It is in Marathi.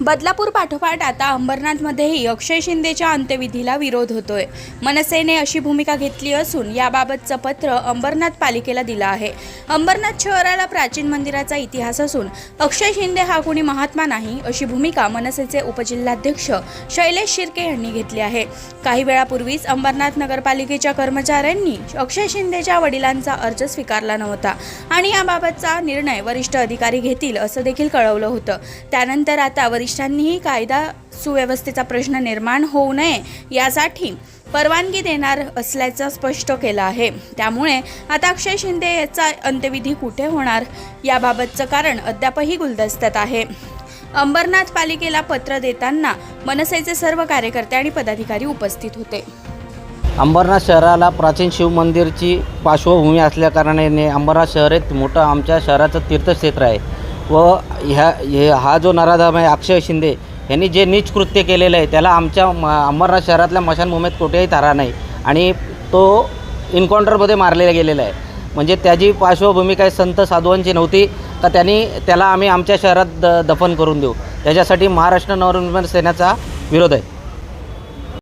बदलापूर पाठोपाठ आता अंबरनाथमध्येही अक्षय शिंदेच्या अंत्यविधीला विरोध होतोय. मनसेने अशी भूमिका घेतली असून याबाबतचं पत्र अंबरनाथ पालिकेला दिलं आहे. अंबरनाथ शहराला प्राचीन मंदिराचा इतिहास असून अक्षय शिंदे हा कोणी महात्मा नाही अशी भूमिका मनसेचे उपजिल्हाध्यक्ष शैलेश शिर्के यांनी घेतली आहे. काही वेळापूर्वीच अंबरनाथ नगरपालिकेच्या कर्मचाऱ्यांनी अक्षय शिंदेच्या वडिलांचा अर्ज स्वीकारला नव्हता आणि याबाबतचा निर्णय वरिष्ठ अधिकारी घेतील असं देखील कळवलं होतं. त्यानंतर आता वरिष्ठांनीही कायदा सुव्यवस्थेचा प्रश्न निर्माण होऊ नये यासाठी परवानगी देणार असल्याचं स्पष्ट केलं आहे. त्यामुळे आता अक्षय शिंदे याचा अंत्यविधी कुठे होणार याबाबतचं कारण अद्यापही गुलदस्त्यात आहे. अंबरनाथ पालिकेला पत्र देताना मनसेचे सर्व कार्यकर्ते आणि पदाधिकारी उपस्थित होते. अंबरनाथ शहराला प्राचीन शिवमंदिरची पार्श्वभूमी असल्याकारणाने अंबरनाथ शहर एक मोठं आमच्या शहराचं तीर्थक्षेत्र आहे. व ह्या हे हा जो नराधाम आहे अक्षय शिंदे यांनी जे नीच कृत्य केलेलं आहे त्याला आमच्या म अंबरनाथ शहरातल्या मशानभूमीत कुठेही थारा नाही. आणि तो इन्काउंटरमध्ये मारलेला गेलेला आहे. म्हणजे त्याची पार्श्वभूमी काही संत साधूंची नव्हती का त्यांनी त्याला आम्ही आमच्या शहरात द दफन करून देऊ. त्याच्यासाठी महाराष्ट्र नवनिर्माण सेनेचा विरोध आहे.